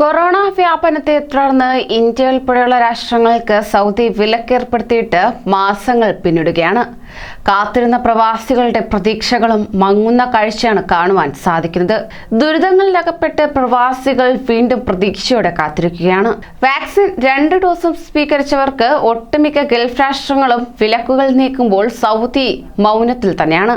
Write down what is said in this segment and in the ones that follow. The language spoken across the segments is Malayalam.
കൊറോണ വ്യാപനത്തെ തുടർന്ന് ഇന്ത്യ ഉൾപ്പെടെയുള്ള രാഷ്ട്രങ്ങൾക്ക് സൗദി വിലക്കേർപ്പെടുത്തിയിട്ട് മാസങ്ങൾ പിന്നിടുകയാണ്. കാത്തിരുന്ന പ്രവാസികളുടെ പ്രതീക്ഷകളും മങ്ങുന്ന കാഴ്ചയാണ് കാണുവാൻ സാധിക്കുന്നത്. ദുരിതങ്ങളിലകപ്പെട്ട് പ്രവാസികൾ വീണ്ടും പ്രതീക്ഷയോടെ കാത്തിരിക്കുകയാണ്. വാക്സിൻ രണ്ട് ഡോസും സ്വീകരിച്ചവർക്ക് ഒട്ടുമിക്ക ഗൾഫ് രാഷ്ട്രങ്ങളും വിലക്കുകൾ നീക്കുമ്പോൾ സൗദി മൗനത്തിൽ തന്നെയാണ്.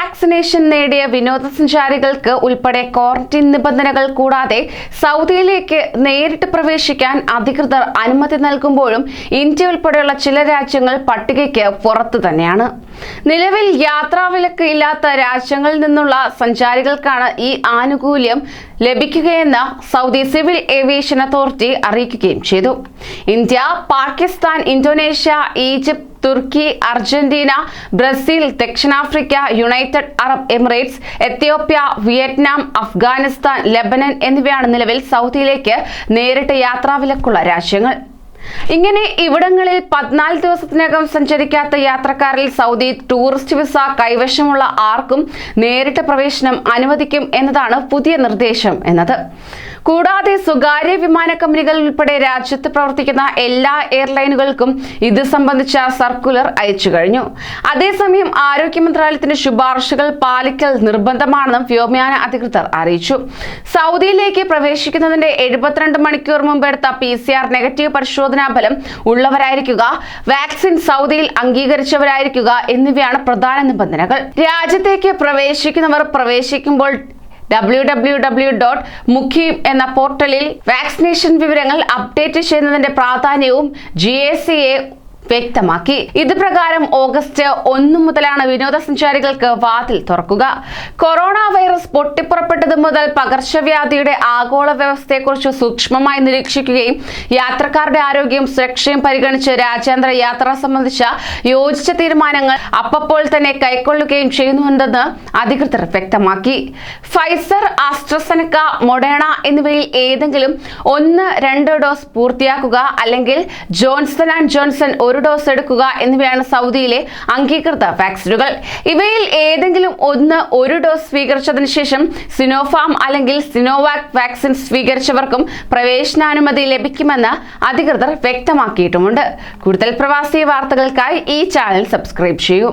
വാക്സിനേഷൻ നേടിയ വിനോദസഞ്ചാരികൾക്ക് ഉൾപ്പെടെ ക്വാറന്റൈൻ നിബന്ധനകൾ കൂടാതെ സൗദിയിലേക്ക് നേരിട്ട് പ്രവേശിക്കാൻ അധികൃതർ അനുമതി നൽകുമ്പോഴും ഇന്ത്യ ഉൾപ്പെടെയുള്ള ചില രാജ്യങ്ങൾ പട്ടികയ്ക്ക് പുറത്തു തന്നെയാണ്. നിലവിൽ യാത്രാവിലക്ക് ഇല്ലാത്ത രാജ്യങ്ങളിൽ നിന്നുള്ള സഞ്ചാരികൾക്കാണ് ഈ ആനുകൂല്യം ലഭിക്കുകയെന്ന് സൗദി സിവിൽ ഏവിയേഷൻ അതോറിറ്റി അറിയിക്കുകയും ചെയ്തു. ഇന്ത്യ പാകിസ്ഥാൻ ഇന്തോനേഷ്യ ഈജിപ്ത് തുർക്കി അർജന്റീന ബ്രസീൽ ദക്ഷിണാഫ്രിക്ക United Arab Emirates Ethiopia Vietnam Afghanistan Lebanon എന്നിവയാണ് നിലവിൽ സൗദിയിലേക്ക് നേരിട്ട് യാത്രാവിലക്കുള്ള രാജ്യങ്ങൾ. ഇങ്ങനെ ഇവിടങ്ങളിൽ പതിനാല് ദിവസത്തിനകം സഞ്ചരിക്കാത്ത യാത്രക്കാരിൽ സൗദി ടൂറിസ്റ്റ് വിസ കൈവശമുള്ള ആർക്കും നേരിട്ട് പ്രവേശനം അനുവദിക്കും എന്നതാണ് പുതിയ നിർദ്ദേശം എന്നത്. കൂടാതെ സ്വകാര്യ വിമാന കമ്പനികൾ ഉൾപ്പെടെ രാജ്യത്ത് പ്രവർത്തിക്കുന്ന എല്ലാ എയർലൈനുകൾക്കും ഇത് സംബന്ധിച്ച സർക്കുലർ അയച്ചു കഴിഞ്ഞു. അതേസമയം ആരോഗ്യ മന്ത്രാലയത്തിന്റെ ശുപാർശകൾ പാലിക്കൽ നിർബന്ധമാണെന്നും വ്യോമയാന അധികൃതർ അറിയിച്ചു. സൗദിയിലേക്ക് പ്രവേശിക്കുന്നതിന്റെ എഴുപത്തിരണ്ട് മണിക്കൂർ മുമ്പ് എടുത്ത പി സി ആർ നെഗറ്റീവ് പരിശോധനാ ഫലം ഉള്ളവരായിരിക്കുക വാക്സിൻ സൗദിയിൽ അംഗീകരിച്ചവരായിരിക്കുക എന്നിവയാണ് പ്രധാന നിബന്ധനകൾ. രാജ്യത്തേക്ക് പ്രവേശിക്കുന്നവർ പ്രവേശിക്കുമ്പോൾ W W W dot Muqeem എന്ന പോർട്ടലിൽ വാക്സിനേഷൻ വിവരങ്ങൾ അപ്ഡേറ്റ് ചെയ്യുന്നതിന്റെ പ്രാധാന്യവും ജി എ വ്യക്തമാക്കി. ഇത് പ്രകാരം ഓഗസ്റ്റ് ഒന്ന് മുതലാണ് വിനോദസഞ്ചാരികൾക്ക് വാതിൽ തുറക്കുക. കൊറോണ വൈറസ് പൊട്ടിപ്പുറപ്പെട്ടത് മുതൽ പകർച്ചവ്യാധിയുടെ ആഗോള വ്യവസ്ഥയെക്കുറിച്ച് സൂക്ഷ്മമായി നിരീക്ഷിക്കുകയും യാത്രക്കാരുടെ ആരോഗ്യം സുരക്ഷയും പരിഗണിച്ച് രാജ്യാന്തര യാത്ര സംബന്ധിച്ച യോജിച്ച തീരുമാനങ്ങൾ അപ്പപ്പോൾ തന്നെ കൈക്കൊള്ളുകയും ചെയ്യുന്നുണ്ടെന്ന് അധികൃതർ വ്യക്തമാക്കി. ഫൈസർ ആസ്ട്രസനക്ക മൊഡേണ എന്നിവയിൽ ഏതെങ്കിലും ഒന്ന് രണ്ട് ഡോസ് പൂർത്തിയാക്കുക അല്ലെങ്കിൽ ജോൺസൺ ആൻഡ് ജോൺസൺ ഒരു ഡോസ് എടുക്കുക എന്നിവയാണ് സൗദിയിലെ അംഗീകൃത വാക്സിനുകൾ ഇവയിൽ ഏതെങ്കിലും ഒന്ന് ഒരു ഡോസ് സ്വീകരിച്ചതിന് ശേഷം സിനോഫാം അല്ലെങ്കിൽ സിനോവാക് വാക്സിൻ സ്വീകരിച്ചവർക്കും പ്രവേശനാനുമതി ലഭിക്കുമെന്ന് അധികൃതർ വ്യക്തമാക്കിയിട്ടുമുണ്ട്. കൂടുതൽ പ്രവാസി വാർത്തകൾക്കായി ഈ ചാനൽ സബ്സ്ക്രൈബ് ചെയ്യൂ.